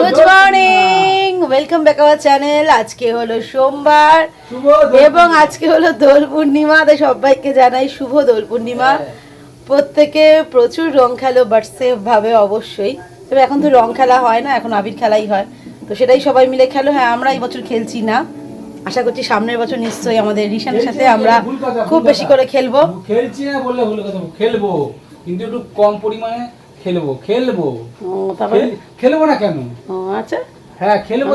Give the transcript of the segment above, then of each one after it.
Good morning welcome back our channel আজকে হলো সোমবার। এবং আজকে হলো দোল পূর্ণিমা তাই সবাইকে জানাই শুভ দোল পূর্ণিমা। প্রত্যেকে প্রচুর রং খেলো বাট সেফ ভাবে অবশ্যই। তবে এখন তো রং খেলা হয় না এখন আবির খেলাই হয়। তো সেটাই সবাই মিলে খেলো। হ্যাঁ আমরা এই বছর খেলছি না। আশা করছি সামনের বছর নিশ্চয়ই আমাদের রিশানের সাথে আমরা খুব বেশি করে খেলব। খেলছি না বললে ভুল কথা খেলব। কিন্তু একটু কম পরিমাণে খেলব খেলব। খেলব না কেন? আচ্ছা। হ্যাঁ খেলব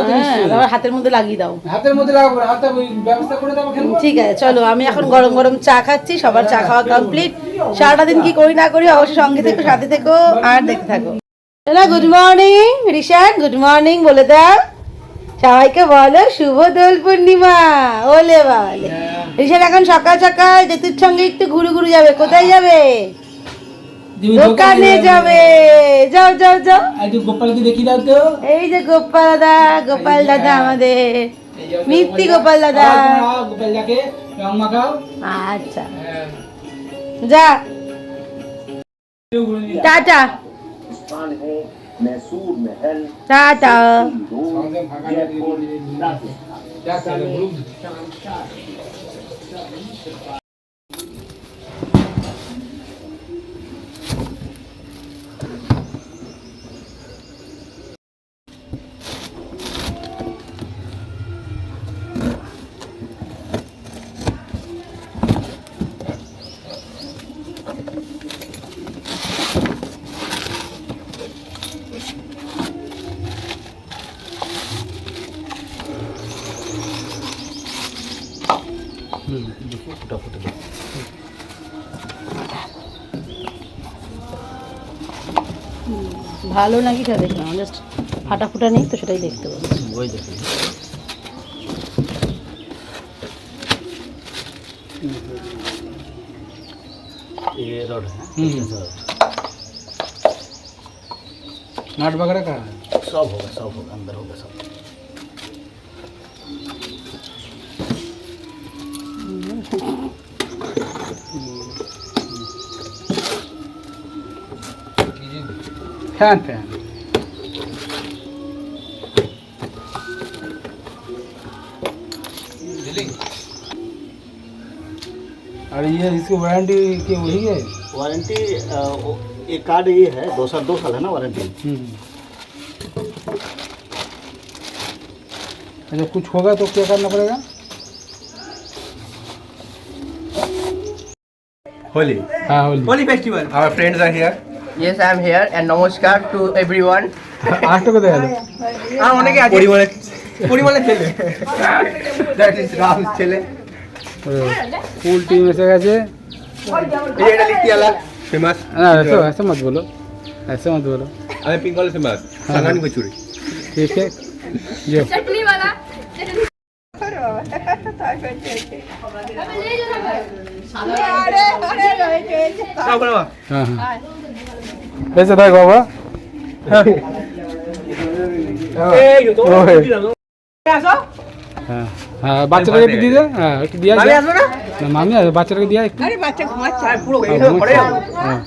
হ্যাঁ হাতের মধ্যে লাগিয়ে দাও। হাতের মধ্যে লাগাবো হাতে ব্যবস্থা করে দেবো খেলব? ঠিক আছে চলো আমি এখন গরম গরম চা খাচ্ছি সবার চা খাওয়া কমপ্লিট সারাটা দিন কি করি না করি অবশ্যই সঙ্গে থেকো সাথে থেকো আর দেখতে থাকো। Hello good morning Rishan good morning বলে দাও। সবাইকে বলো শুভ দোল পূর্ণিমা। ওলে বলে। রিশান এখন সকাল সকাল জেতুর সঙ্গে একটু ঘুরু ঘুরু যাবে কোথায় যাবে? দোকানে যাবে। যাও যাও যাও। আজ গোপালকে দেখি দাও তো। এই যে গোপাল দাদা গোপাল দাদা আমাদের। মিত্তি গোপাল দাদা। গোপাল যাকে। রং মাখাও। আচ্ছা। যা। টাটা। টাটা। ভালো নাকি সেটা দেখলাম জাস্ট ফাটা ফুটা নেই তো সেটাই দেখতে পাচ্ছি ये रोड है हम्म। नाट वगैरह का सब होगा सब होगा अंदर होगा सब फ़ैन फ़ैन और ये इसकी वारंटी की वही है वारंटी ये कार्ड ये है दो साल दो साल है ना वारंटी अच्छा कुछ होगा तो क्या करना पड़ेगा Holi. हाँ Holi Holi festival. Our friends are here. Yes, I am here and namaskar to everyone. আটটা কোথায় গেল আর অনেকে আছে পরিমলের পরিমলের ছেলে দ্যাট ইজ রাহুল ছেলে ফুল टीम ऐसे कैसे এই এটা লিখতে আলা ফেমাস ना ऐसे ऐसे मत बोलो ऐसे मत बोलो আমি পিঙ্গল ফেমাস সাঙ্গানি কচুরি ठीक है जो সব বলো हाँ हाँ ऐसे था बाबा এই তো ওই। আসো। হ্যাঁ হ্যাঁ বাচ্চাটাকে একটু দিয়ে হ্যাঁ একটু দিয়ে না? না মামি আসবে বাচ্চাটাকে দিয়ে একটু। আর পুরো হ্যাঁ, এইভাবে পড়ে যাব হ্যাঁ।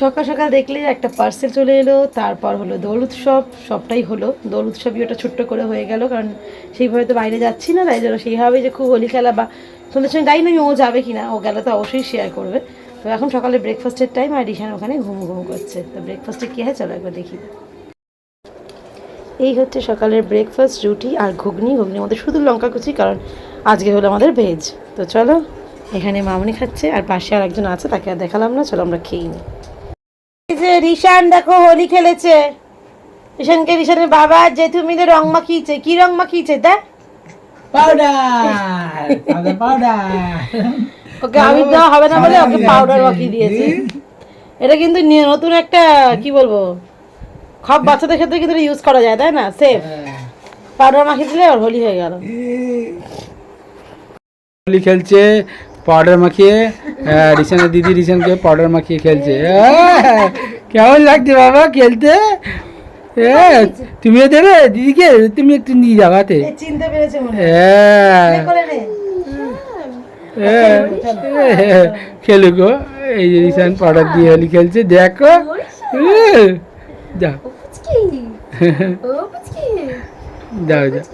সকাল সকাল দেখলে একটা পার্সেল চলে এলো তারপর হলো দোল উৎসব সবটাই হলো। দোল উৎসবই ওটা ছোট্ট করে হয়ে গেল কারণ সেইভাবে তো বাইরে যাচ্ছি না তাই জন্য সেইভাবে যে খুব হোলি খেলা বা তোমাদের সঙ্গে যাই না ও যাবে কি না ও গেলে তো অবশ্যই শেয়ার করবে। তো এখন সকালে ব্রেকফাস্টের টাইম আর রিশান ওখানে ঘুম ঘুম করছে। তো ব্রেকফাস্টে কী হয়? চলো একবার দেখি। এই হচ্ছে সকালের ব্রেকফাস্ট রুটি আর ঘুগনি। ঘুগনির মধ্যে শুধু লঙ্কা কুচি, কারণ আজকে হলো আমাদের ভেজ তো চলো, এখানে মামনি খাচ্ছে আর পাশে আর একজন আছে, তাকে আর দেখালাম না। চলো আমরা খেয়ে নিই যে রিশান দেখো হোলি খেলেছে। রিশানকে রিশানের বাবা জেঠু মিলে রং মাখিয়েছে। কি রং মাখিয়েছে? দেখ। পাউডার পাউডার ওকে আমি দেওয়া হবে না বলে ওকে পাউডার মাখিয়ে দিয়েছে। এটা কিন্তু নতুন একটা কি বলব সব বাচ্চাদের ক্ষেত্রে কিন্তু ইউজ করা যায় তাই না? সেফ পাউডার মাখিয়ে দিলে আর হোলি হয়ে গেল। হোলি খেলছে পাউডার মাখিয়ে আহ, রিশানের দিদি রিশানকে পাউডার মাখিয়ে খেলছে। কেমন লাগছে বাবা খেলতে? তুমিও দেবে? দিদিকে? তুমি একটু নিয়ে যাও হাতে। চিনতে পেরেছে হয়। হ্যাঁ খেলুক এই যে রিশান পাউডার দিয়ে হোলি খেলছে দেখো। যাও। যাও যাও।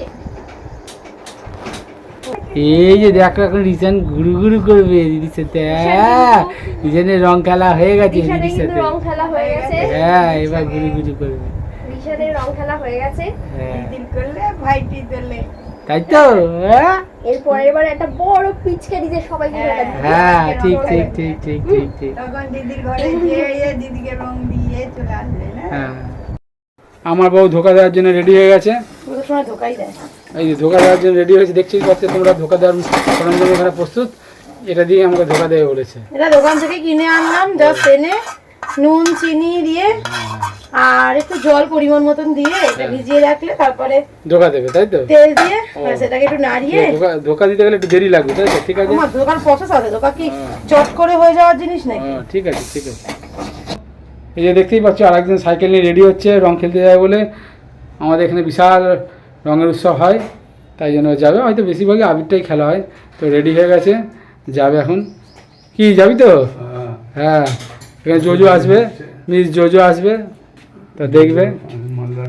এই যে দেখো এখন রিসেন্ট ঘুরু ঘুরু করবে দিদির সাথে। হ্যাঁ রিসেন্টের রং খেলা হয়ে গেছে দিদির সাথে। রং খেলা হয়ে গেছে। হ্যাঁ এবার ঘুরু ঘুরু করবে। রং খেলা হয়ে গেছে। হ্যাঁ। তাই তো? হ্যাঁ? এর পরের বার একটা বড় পিচকারি যে সবাই হ্যাঁ ঠিক ঠিক ঠিক ঠিক ঠিক ঠিক। হ্যাঁ। আমার বউ ধোকা দেওয়ার জন্য রেডি হয়ে গেছে। পুরো সময় ধোকাই দেয়। এই যে ধোকা দেওয়ার জন্য রেডি হয়েছে দেখছি পাচ্ছে তোমরা ধোকা দেওয়ার সরঞ্জাম এখানে প্রস্তুত? এটা দিয়ে আমাকে ধোকা দেবে বলেছে। এটা দোকান থেকে কিনে আনলাম জাস্ট এনে নুন চিনি দিয়ে আর একটু জল পরিমাণ মতন দিয়ে এটা ভিজিয়ে রাখলে তারপরে ধোকা দেবে তাই তো? তেল দিয়ে ব্যাস এটাকে একটু নাড়িয়ে ধোকা ধোকা দিতে গেলে একটু দেরি লাগবে তাই তো? ঠিক আছে? আমার দোকান প্রসেস আছে দোকান কি চট করে হয়ে যাওয়ার জিনিস নাকি? হ্যাঁ, ঠিক আছে ঠিক আছে। এই যে দেখতেই পাচ্ছ আরেকজন সাইকেল নিয়ে রেডি হচ্ছে রং খেলতে যাবে বলে। আমাদের এখানে বিশাল রঙের উৎসব হয় তাই জন্য যাবে। হয়তো বেশিরভাগই আবিরটাই খেলা হয়। তো রেডি হয়ে গেছে যাবে এখন। কি যাবি তো? হ্যাঁ। এখানে জোজো আসবে মিস জোজো আসবে তা দেখবে মালদা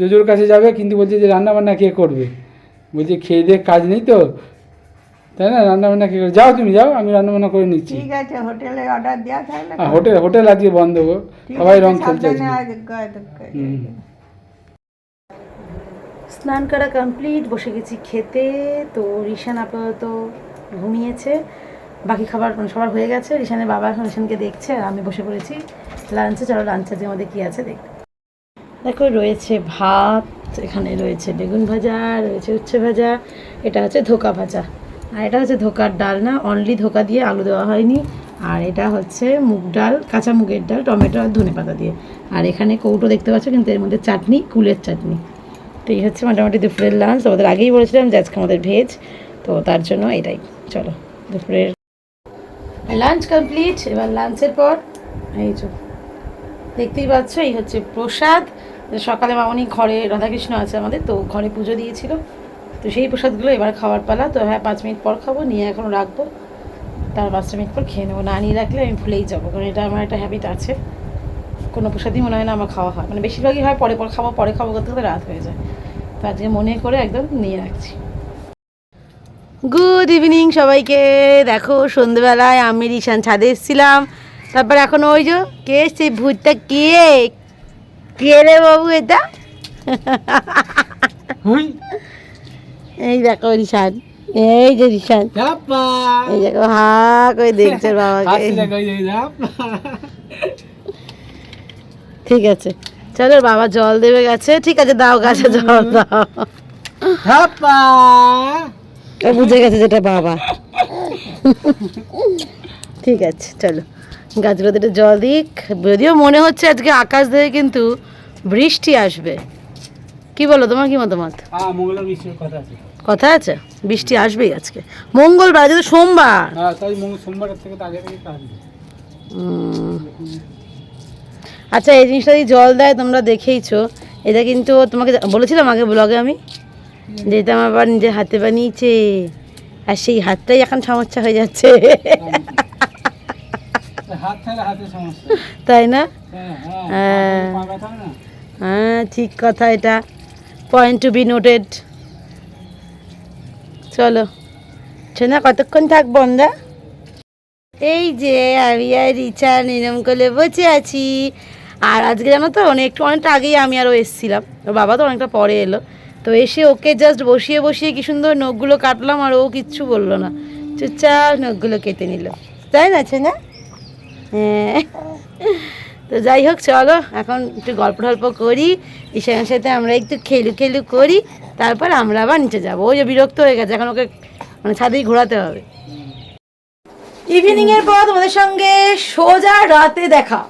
জোজোর কাছে যাবে কিন্তু বলছে যে রান্নাবান্না কে করবে? বলছে খেয়ে দিয়ে কাজ নেই তো। তাই না? রান্নাবান্না কে করবে? যাও তুমি যাও আমি রান্নাবান্না করে নিচ্ছি। ঠিক আছে হোটেলে অর্ডার দেওয়া থাকলে হোটেল হোটেল আজকে বন্ধ গো। সবাই রং খেলছে। স্নান করা কমপ্লিট বসে গেছি খেতে। তো রিশান আপাতত ঘুমিয়েছে। বাকি খাবার মানে সবার হয়ে গেছে। রিশানের বাবা এখন রিশানকে দেখছে আর আমি বসে পড়েছি। লাঞ্চে চলো লাঞ্চে যে আমাদের কী আছে দেখ দেখো, রয়েছে ভাত, এখানে রয়েছে বেগুন ভাজা, রয়েছে উচ্ছে ভাজা, এটা হচ্ছে ধোকা ভাজা। আর এটা হচ্ছে ধোকার ডাল না অনলি ধোকা দিয়ে আলু দেওয়া হয়নি। আর এটা হচ্ছে মুগ ডাল, কাঁচা মুগের ডাল, টমেটো আর ধনে পাতা দিয়ে। আর এখানে কৌটো দেখতে পাচ্ছ, কিন্তু এর মধ্যে চাটনি, কুলের চাটনি। তো এই হচ্ছে মোটামুটি দুপুরের লাঞ্চ আমাদের আগেই বলেছিলাম যে আজকে আমাদের ভেজ তো তার জন্য এটাই। চলো, দুপুরের লাঞ্চ কমপ্লিট এবার লাঞ্চের পর, এই চো দেখতেই পাচ্ছ, এই হচ্ছে প্রসাদ। সকালে মা মামনি ঘরে রাধাকৃষ্ণ আছে আমাদের, তো ঘরে পুজো দিয়েছিল। তো সেই প্রসাদগুলো এবার খাওয়ার পালা। তো হ্যাঁ পাঁচ মিনিট পর খাব, নিয়ে এখন রাখব। তার পাঁচটা মিনিট পর খেয়ে নেব। না নিয়ে রাখলে আমি ভুলেই যাব, কারণ এটা আমার একটা হ্যাবিট আছে। কোনো প্রসাদই মনে হয় না আমার খাওয়া হয়। মানে বেশিরভাগই হয় পরে পর খাব, পরে খাব করতে করতে রাত হয়ে যায়। তো আজকে মনে করে একদম নিয়ে রাখছি। গুড ইভিনিং সবাইকে। দেখো, সন্ধেবেলায় আমি রিশান ছাদে এসেছিলাম। তারপর এখন ওই যে, কে সেই ভূতটা কে? কে রে বাবু এটা? এই দেখো রিশান এই যে রিশান। এই দেখো হা করে দেখছে বাবাকে। এই ঠিক আছে চলো বাবা জল দেবে গেছে। ঠিক আছে দাও গাছে জল দাও। বুঝে গেছে যেটা বাবা। ঠিক আছে চলো। গাছগুলোতে একটু জল দিক। যদিও মনে হচ্ছে আজকে আকাশ থেকে কিন্তু বৃষ্টি আসবে। কি বলো তোমার কি মতামত? হ্যাঁ, কথা আছে। বৃষ্টি আসবেই আজকে। মঙ্গলবার আজকে সোমবার। হ্যাঁ, আচ্ছা এই জিনিসটা যদি জল দেয় তোমরা দেখেইছো। এটা কিন্তু তোমাকে বলেছিলাম আগে ব্লগে আমি? যে এটা আমার বাবা নিজের হাতে বানিয়েছে। আর সেই হাতটাই এখন সমস্যা হয়ে যাচ্ছে হাত থাকলে হাতে সমস্যা তাই না? হ্যাঁ হ্যাঁ হ্যাঁ। হয় না? ঠিক কথা এটা। পয়েন্ট টু বি নোটেড চলো। শোনা কতক্ষণ থাকব আমরা? এই যে আমি আর রিচা নিরম করে বসে আছি। আর আজকে জানো তো অনেক একটু অনেকটা আগেই আমি আরও এসেছিলাম। ওর বাবা তো অনেকটা পরে এলো। তো এসে ওকে জাস্ট বসিয়ে বসিয়ে কি সুন্দর নখগুলো কাটলাম আর ও কিচ্ছু বলল না। চুপচাপ নখগুলো কেটে নিল। তাই না না তো যাই হোক, চলো, এখন একটু গল্প টল্প করি। ঈশানের সাথে আমরা একটু খেলু খেলু করি। তারপর আমরা আবার নিচে যাব। ওই যে বিরক্ত হয়ে গেছে, এখন ওকে মানে ছাদেই ঘোরাতে হবে। ইভিনিং এর পর তোমাদের সঙ্গে সোজা রাতে দেখা।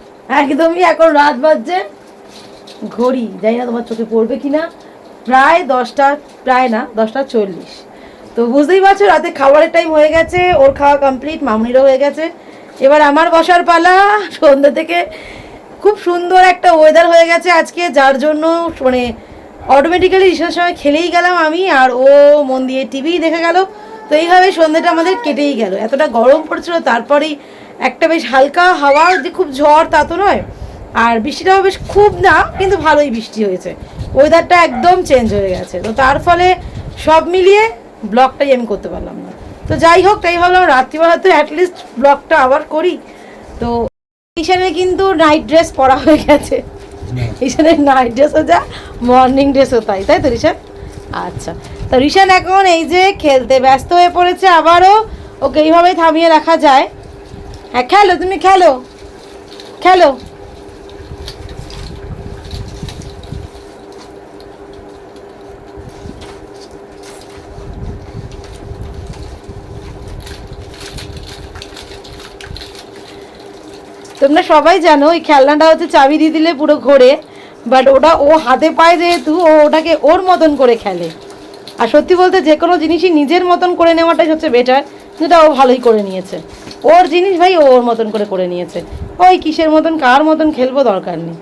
একদমই এখন রাত বাজছে। ঘড়ি, জানি না তোমার চোখে পড়বে কি না প্রায় দশটা, প্রায় না, দশটা চল্লিশ। তো বুঝতেই পারছ, রাতে খাবারের টাইম হয়ে গেছে, ওর খাওয়া কমপ্লিট মামনিরও হয়ে গেছে। এবার আমার বসার পালা। সন্ধ্যা থেকে খুব সুন্দর একটা ওয়েদার হয়ে গেছে আজকে, যার জন্য মানে অটোমেটিক্যালি ঈশার সময় খেলেই গেলাম আমি, আর ও মন দিয়ে টিভি দেখে গেল। তো এইভাবে সন্ধ্যাটা আমাদের কেটেই গেল। এতটা গরম পড়ছিল, তারপরেই একটা বেশ হালকা হাওয়া, যে খুব ঝড় তা তো নয়। আর বৃষ্টিটাও বেশ খুব না কিন্তু ভালোই বৃষ্টি হয়েছে। ওয়েদারটা একদম চেঞ্জ হয়ে গেছে। তো তার ফলে সব মিলিয়ে ব্লগটাই আমি করতে পারলাম তো যাই হোক তাই ভাবলাম রাত্রিবেলা তো অ্যাটলিস্ট ব্লগটা আবার করি। তো ঈশানের কিন্তু নাইট ড্রেস পরা হয়ে গেছে। ঈশানের নাইট ড্রেসও যা মর্নিং ড্রেসও তাই। তাই তো ঋষান আচ্ছা। তো ঋষান এখন এই যে খেলতে ব্যস্ত হয়ে পড়েছে আবারও। ওকে এইভাবেই থামিয়ে রাখা যায়। হ্যাঁ খেলো তুমি খেলো। খেলো। তোমরা সবাই জানো ওই খেলনাটা হচ্ছে চাবি দিয়ে দিলে পুরো ঘোরে বাট ওটা ও হাতে পায় যেহেতু, ও ওটাকে ওর মতন করে খেলে। আর সত্যি বলতে যে কোনো জিনিসই নিজের মতন করে নেওয়াটাই হচ্ছে বেটার যেটা ও ভালোই করে নিয়েছে। ওর জিনিস ভাই ও ওর মতন করে করে নিয়েছে। ওই কিসের মতন, কার মতন খেলব দরকার নেই।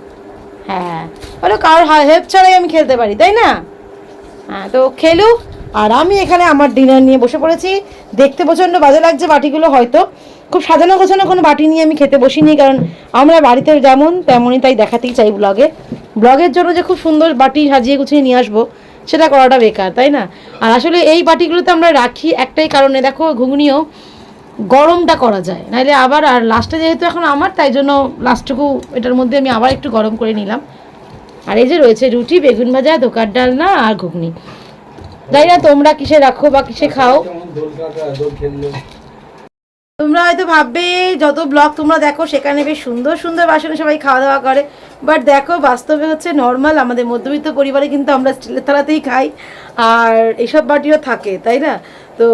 হ্যাঁ বলো কার হেল্প ছাড়াই আমি খেলতে পারি, তাই না? হ্যাঁ তো খেলুক আর আমি এখানে আমার ডিনার নিয়ে বসে পড়েছি। দেখতে প্রচণ্ড বাজে লাগছে বাটিগুলো হয়তো। খুব সাজানো গোছানো কোনো বাটি নিয়ে আমি খেতে বসিনি, কারণ আমরা বাড়িতে যেমন তেমনই তাই দেখাতেই চাই ব্লগে। ব্লগের জন্য যে খুব সুন্দর বাটি সাজিয়ে গুছিয়ে নিয়ে আসব, সেটা করাটা বেকার, তাই না? আর আসলে এই বাটিগুলোতে আমরা রাখি একটাই কারণে, দেখো ঘুগনিও গরমটা করা যায় নাহলে আবার আর লাস্টে যেহেতু এখন আমার, তাই জন্য লাস্টটুকু এটার মধ্যে আমি আবার একটু গরম করে নিলাম। আর এই যে রয়েছে রুটি, বেগুন ভাজা দোকার ডালনা আর ঘুগনি। জানি না তোমরা কিসে রাখো বা কিসে খাও দোল কাটা দোল খেললো তোমরা হয়তো ভাববে, যত ব্লগ তোমরা দেখো, সেখানে বেশ সুন্দর সুন্দর বাসনে সবাই খাওয়া দাওয়া করে। বাট দেখো, বাস্তবে হচ্ছে নর্মাল আমাদের মধ্যবিত্ত পরিবারে কিন্তু আমরা স্টিলের থালাতেই খাই। আর এসব বাটিও থাকে, তাই না? তো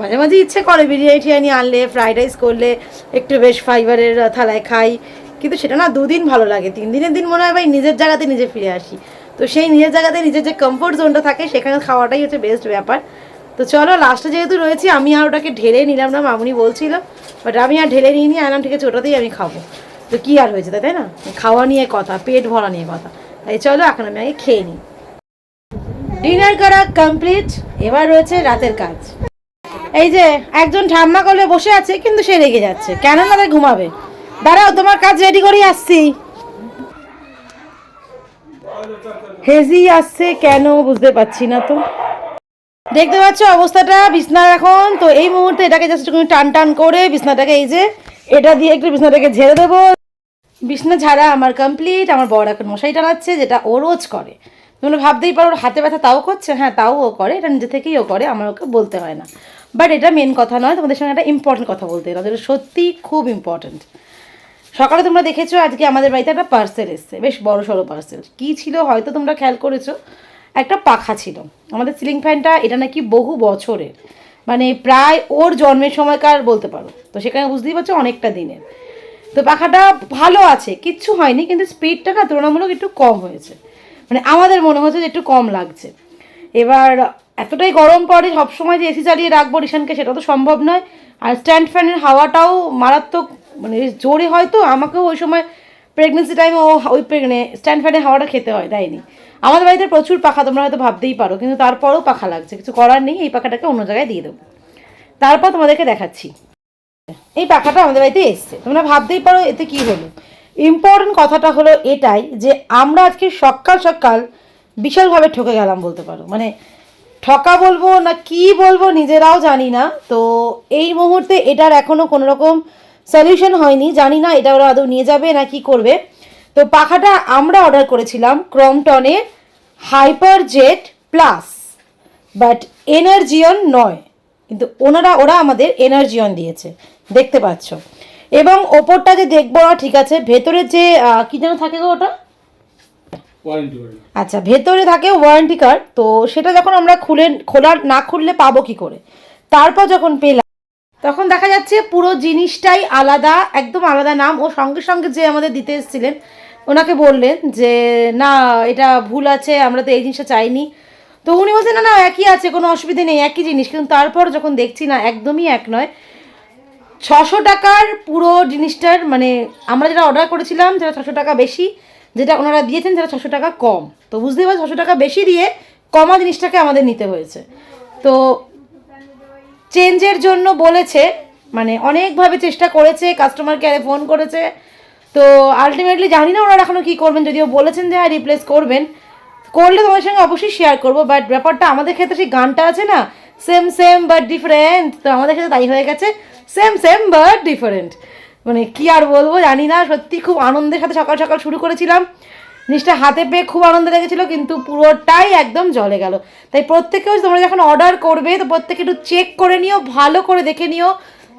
মাঝে মাঝে ইচ্ছে করে বিরিয়ানি টিরিয়ানি আনলে ফ্রাইড রাইস করলে, একটু বেশ ফাইবারের থালায় খাই। কিন্তু সেটা না দুদিন ভালো লাগে। তিন দিনের দিন মনে হয় ভাই নিজের জায়গাতে নিজে ফিরে আসি। তো সেই নিজের জায়গাতে নিজের যে কমফোর্ট জোনটা থাকে, সেখানে খাওয়াটাই হচ্ছে বেস্ট ব্যাপার। তো চলো লাস্টে যেহেতু রয়েছি, আমি আর ওটাকে ঢেলে নিলাম না, মামুনি বলছিল। বাট আমি আর ঢেলে নিয়ে নিয়ে আনলাম ঠিক আছে, ওটাতেই আমি খাব। তো কী আর হয়েছে, তাই না? খাওয়া নিয়ে কথা, পেট ভরা নিয়ে কথা। তাই চলো, এখন আমি আগে খেয়ে নিই। ডিনার করা কমপ্লিট এবার রয়েছে রাতের কাজ। এই যে, একজন ঠাম্মা করলে বসে আছে, কিন্তু সে রেগে যাচ্ছে। কেন না ঘুমাবে? দাঁড়াও, তোমার কাজ রেডি করে আসছি। হেজি আসছে কেন, বুঝতে পারছি না তো। দেখতে পাচ্ছ অবস্থাটা, বিছনার এখন। তো এই মুহূর্তে এটাকে জাস্ট একটু টান টান করে বিছনাটাকে এই যে এটা দিয়ে একটু বিছনাটাকে ঝেড়ে দেবো। বিছনা ঝাড়া আমার কমপ্লিট আমার বড় এখন মশাই টানাচ্ছে, যেটা ও রোজ করে। তোমরা ভাবতেই পারো, ওর হাতে ব্যথা তাও করছে হ্যাঁ তাও ও করে, এটা নিজে থেকেই ও করে, আমার ওকে বলতে হয় না। বাট এটা মেন কথা নয়, তোমাদের সঙ্গে একটা ইম্পর্টেন্ট কথা বলতে গেলাম, যেটা সত্যি খুব ইম্পর্টেন্ট সকালে তোমরা দেখেছ, আজকে আমাদের বাড়িতে একটা পার্সেল এসছে, বেশ বড় সড়ো পার্সেল কী ছিল হয়তো তোমরা খেয়াল করেছ একটা পাখা ছিল। আমাদের সিলিং ফ্যানটা এটা নাকি বহু বছরের। মানে প্রায় ওর জন্মের সময়কার বলতে পারো। তো সেখানে বুঝতেই পারছ অনেকটা দিনের। তো পাখাটা ভালো আছে, কিচ্ছু হয়নি, কিন্তু স্পিডটা না তুলনামূলক একটু কম হয়েছে। মানে আমাদের মনে হচ্ছে যে একটু কম লাগছে। এবার এতটাই গরম পড়ে সবসময় যে এসি চালিয়ে রাখব রিশানকে সেটা তো সম্ভব নয়। আর স্ট্যান্ড ফ্যানের হাওয়াটাও মারাত্মক মানে জোরে হয়তো আমাকেও ওই সময় প্রেগনেন্সি টাইমে ও ওই প্রেগনে স্ট্যান্ড ফ্যানের হাওয়াটা খেতে হয়, দেয়নি। আমাদের বাড়িতে প্রচুর পাখা, তোমরা হয়তো ভাবতেই পারো, কিন্তু তারপরেও পাখা লাগছে, কিছু করার নেই, এই পাখাটাকে অন্য জায়গায় দিয়ে দেবো। তারপর তোমাদেরকে দেখাচ্ছি। এই পাখাটা আমাদের বাড়িতে এসছে। তোমরা ভাবতেই পারো এতে কি হলো। ইম্পর্টেন্ট কথাটা হলো এটাই যে আমরা আজকে সকাল সকাল বিশালভাবে ঠকে গেলাম বলতে পারো। মানে ঠকা বলব না কি বলব নিজেরাও জানি না। তো এই মুহূর্তে এটার এখনও কোনো রকম সলিউশন হয়নি জানি না এটা ওরা আদৌ নিয়ে যাবে না কি করবে। তো পাখাটা আমরা অর্ডার করেছিলাম ক্রমটনে hyper jet plus but Energion নয়। কিন্তু ওনারা ওরা আমাদের এনার্জিয়ন দিয়েছে দেখতে পাচ্ছ। এবং ওপরটা যে দেখব না ঠিক আছে ভেতরে যে কি যেন থাকে গো ওটা? ওয়ারেন্টি আচ্ছা ভেতরে থাকে ওয়ারেন্টি কার্ড তো সেটা যখন আমরা খুলে খোলার না খুললে পাবো কি করে? তারপর যখন পেলাম তখন দেখা যাচ্ছে পুরো জিনিসটাই আলাদা, একদম আলাদা নাম। ও সঙ্গে সঙ্গে যে আমাদের দিতে এসেছিলেন, ওনাকে বললেন যে, না, এটা ভুল আছে, আমরা তো এই জিনিসটা চাইনি। তো উনি বলছেন, না না, একই আছে, কোনো অসুবিধে নেই, একই জিনিস। কিন্তু তারপর যখন দেখছি, না, একদমই এক নয়, ছশো টাকার পুরো জিনিসটার মানে আমরা যেটা অর্ডার করেছিলাম, সেটা ছশো টাকা বেশি, যেটা ওনারা দিয়েছেন, সেটা ছশো টাকা কম। তো বুঝতেই পারছি ছশো টাকা বেশি দিয়ে কমা জিনিসটাকে আমাদের নিতে হয়েছে। তো চেঞ্জের জন্য বলেছে মানে অনেকভাবে চেষ্টা করেছে কাস্টমার কেয়ারে ফোন করেছে। তো আলটিমেটলি জানি না ওনারা এখনও কী করবেন, যদিও বলেছেন যে হ্যাঁ রিপ্লেস করবেন। করলে তোমার সঙ্গে অবশ্যই শেয়ার করব বাট ব্যাপারটা আমাদের ক্ষেত্রে সেই গানটা আছে না সেম সেম বাট ডিফারেন্ট তো আমাদের ক্ষেত্রে তাই হয়ে গেছে সেম সেম বাট ডিফারেন্ট মানে কি আর বলব, জানি না, সত্যি খুব আনন্দের সাথে সকাল সকাল শুরু করেছিলাম। জিনিসটা হাতে পেয়ে খুব আনন্দ লেগেছিলো কিন্তু পুরোটাই একদম জলে গেল। তাই প্রত্যেকেও তোমরা যখন অর্ডার করবে তো প্রত্যেকে একটু চেক করে নিও ভালো করে দেখে নিও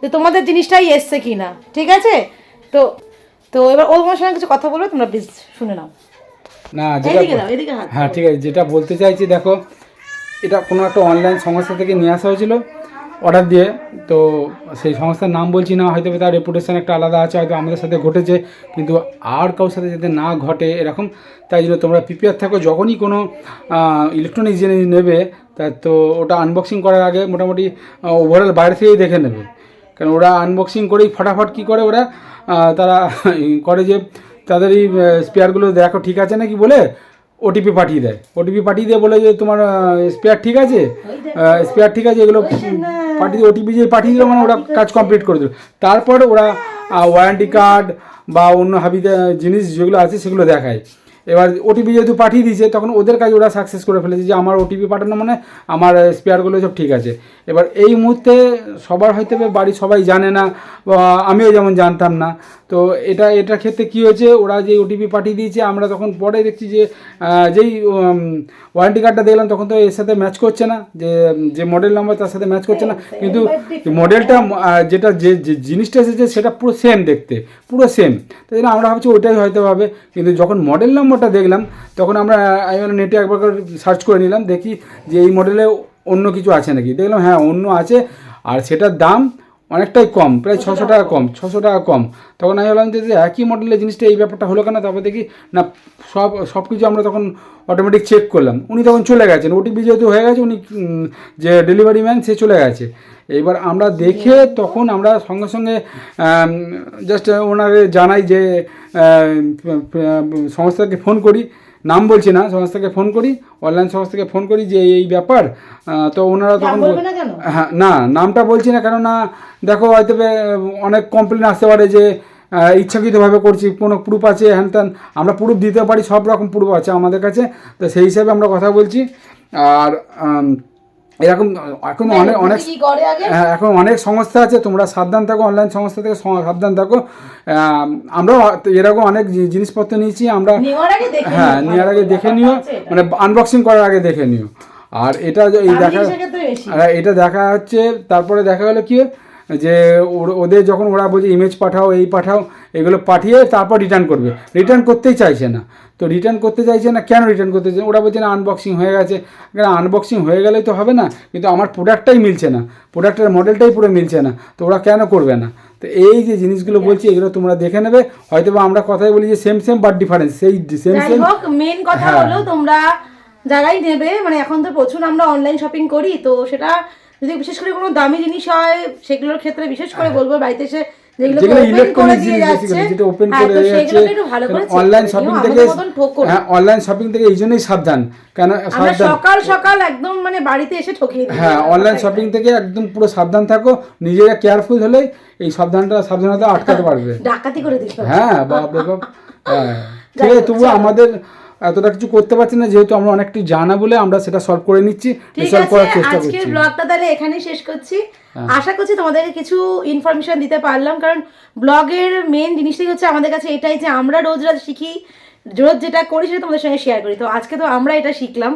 যে তোমাদের জিনিসটাই এসছে কি না ঠিক আছে? তো তো এবার ও তোমার সঙ্গে কিছু কথা বলবে তোমরা প্লিজ শুনে নাও। না যেটা এদিকে হাত হ্যাঁ ঠিক আছে যেটা বলতে চাইছি দেখো এটা কোনো একটা অনলাইন সংস্থা থেকে নিয়ে আসা হয়েছিল। অর্ডার দিয়ে, তো সেই সংস্থার নাম বলছি না, হয়তো তার রেপুটেশন একটা আলাদা আছে, হয়তো আমাদের সাথে ঘটেছে, কিন্তু আর কারোর সাথে যাতে না ঘটে এরকম, তাই জন্য তোমরা প্রিপেয়ার থাকো। যখনই কোনো ইলেকট্রনিক জিনিস নেবে, তা তো ওটা আনবক্সিং করার আগে মোটামুটি ওভারঅল বাইরে থেকেই দেখে নেবে। কারণ ওরা আনবক্সিং করেই ফটাফট কী করে, ওরা তারা করে যে তাদের এই স্পেয়ারগুলো দেখো, ঠিক আছে নাকি বলে ওটিপি পাঠিয়ে দেয়। ওটিপি পাঠিয়ে দিয়ে বলে যে তোমার স্পেয়ার ঠিক আছে? স্পেয়ার ঠিক আছে এগুলো পাঠিয়ে দিয়ে ওটিপি যে পাঠিয়ে দিল মানে ওরা কাজ কমপ্লিট করে দিল। তারপর ওরা ওয়ারেন্টি কার্ড বা অন্য হাবি জিনিস যেগুলো আছে সেগুলো দেখায়। এবার ওটিপি যেহেতু পাঠিয়ে দিয়েছে তখন ওদের কাজ ওরা সাকসেস করে ফেলেছে যে আমার ওটিপি পাঠানো মানে আমার স্পেয়ারগুলো সব ঠিক আছে। এবার এই মুহূর্তে সবার হয়তো বাড়ি সবাই জানে না বা আমিও যেমন জানতাম না তো এটা এটার ক্ষেত্রে কী হয়েছে? ওরা যে ওটিপি পাঠিয়ে দিয়েছে আমরা তখন পরে দেখছি যে যেই ওয়ারেন্টি কার্ডটা দেখলাম তখন তো এর সাথে ম্যাচ করছে না যে যে মডেল নাম্বার তার সাথে ম্যাচ করছে না। কিন্তু মডেলটা যেটা যে যে জিনিসটা এসেছে সেটা পুরো সেম দেখতে পুরো সেম তাই জন্য আমরা ভাবছি ওইটাই হয়তো হবে। কিন্তু যখন মডেল নম্বরটা দেখলাম তখন আমরা আমি নেটে একবার সার্চ করে নিলাম দেখি যে এই মডেলে অন্য কিছু আছে নাকি। দেখলাম হ্যাঁ অন্য আছে। আর সেটার দাম অনেকটাই কম প্রায় ছশো টাকা কম? ছশো টাকা কম। তখন আমি বললাম যে যে একই মডেলের জিনিসটা এই ব্যাপারটা হলো কেন? তারপর দেখি না সব সব কিছু আমরা তখন অটোমেটিক চেক করলাম। উনি তখন চলে গেছেন। ওটিপি যেহেতু হয়ে গেছে উনি যে ডেলিভারি ম্যান সে চলে গেছে। এবার আমরা দেখে তখন আমরা সঙ্গে সঙ্গে জাস্ট ওনাকে জানাই যে সংস্থাকে ফোন করি। নাম বলছি না সংস্থাকে ফোন করি অনলাইন সংস্থাকে ফোন করি যে এই ব্যাপার তো ওনারা তখন? হ্যাঁ না নামটা বলছি না কেননা দেখো হয়তো অনেক কমপ্লেন আসতে পারে যে ইচ্ছাকৃতভাবে করছি কোনো প্রুফ আছে হ্যান ত্যান আমরা প্রুফ দিতে পারি সব রকম প্রুফ আছে আমাদের কাছে তো সেই হিসাবে আমরা কথা বলছি আর এরকম এখন অনেক অনেক হ্যাঁ এখন অনেক সংস্থা আছে তোমরা সাবধান থাকো অনলাইন সংস্থা থেকে সাবধান থাকো। আমরা আমরাও এরকম অনেক জিনিসপত্র নিয়েছি আমরা হ্যাঁ নেওয়ার আগে দেখে নিও মানে আনবক্সিং করার আগে দেখে নিও। আর এটা এই দেখা। আর এটা দেখা হচ্ছে তারপরে দেখা গেলো কি যে ওদের যখন ওরা বলছে ইমেজ পাঠাও এই পাঠাও এগুলো পাঠিয়ে তারপর রিটার্ন করবে। রিটার্ন করতেই চাইছে না। তো রিটার্ন করতে চাইছে না কেন রিটার্ন করতে চাইছে ওরা বলছে না আনবক্সিং হয়ে গেছে। আনবক্সিং হয়ে গেলেই তো হবে না কিন্তু আমার প্রোডাক্টটাই মিলছে না। প্রোডাক্টের মডেলটাই পুরো মিলছে না তো ওরা কেন করবে না? তো এই যে জিনিসগুলো বলছি এগুলো তোমরা দেখে নেবে। হয়তো বা আমরা কথাই বলি যে সেম সেম বাট ডিফারেন্স সেই সেম সেম হোক মেন কথা হ্যাঁ। হলো তোমরা যারাই নেবে মানে এখন তো প্রচুর আমরা অনলাইন শপিং করি তো সেটা যদি বিশেষ করে কোনো দামি জিনিস হয় সেগুলোর ক্ষেত্রে বিশেষ করে বলব বাড়িতে এসে যেগুলো যেগুলো ওপেন করে দিয়ে যাচ্ছে। যেটা ওপেন হ্যাঁ, করে একটু ভালো করে অনলাইন শপিং থেকে। হ্যাঁ অনলাইন শপিং থেকে এই জন্যই সাবধান। কেন আমরা সকাল সকাল একদম মানে বাড়িতে এসে ঠকিয়ে হ্যাঁ অনলাইন শপিং থেকে একদম পুরো সাবধান থাকো। নিজেরা কেয়ারফুল হলে এই সাবধানটা সাবধানতা আটকাতে পারবে। ডাকাতি করে দিতে হ্যাঁ বাপ বাপ। হ্যাঁ। ঠিক আছে তবু আমাদের এতটা কিছু করতে পারছি না যেহেতু আমরা অনেকটি জানা বলে আমরা সেটা সলভ করে নিচ্ছি সলভ করার চেষ্টা আজকের করছি। ব্লগটা তাহলে এখানেই শেষ করছি। হ্যাঁ। আশা করছি তোমাদেরকে কিছু ইনফরমেশন দিতে পারলাম কারণ ব্লগের মেন জিনিসটাই হচ্ছে আমাদের কাছে এটাই যে আমরা রোজ রোজ শিখি রোজ যেটা করি সেটা তোমাদের সঙ্গে শেয়ার করি। তো আজকে তো আমরা এটা শিখলাম।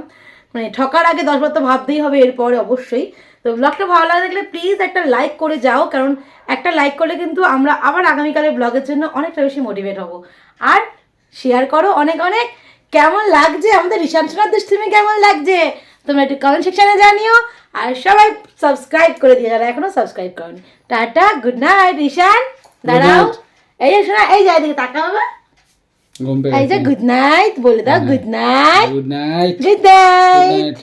মানে ঠকার আগে দশবার তো ভাবতেই হবে এরপরে অবশ্যই। তো ব্লগটা ভালো লাগে থাকলে প্লিজ একটা লাইক করে যাও কারণ একটা লাইক করলে কিন্তু আমরা আবার আগামীকালের ব্লগের জন্য অনেকটা বেশি মোটিভেট হব। আর শেয়ার করো অনেক অনেক। কেমন লাগছে? আমাদের ঋষান সোনার দুষ্টুমি কেমন লাগছে? তোমরা একটু কমেন্ট সেকশনে জানিও। আর সবাই সাবস্ক্রাইব করে দিয়ে যারা এখনও সাবস্ক্রাইব করনি। টাটা গুড নাইট ঋষান দাঁড়াও। এই যে শোনা এই যে এদিকে তাকা বাবা এই যে গুড নাইট বলে দাও good night good night good night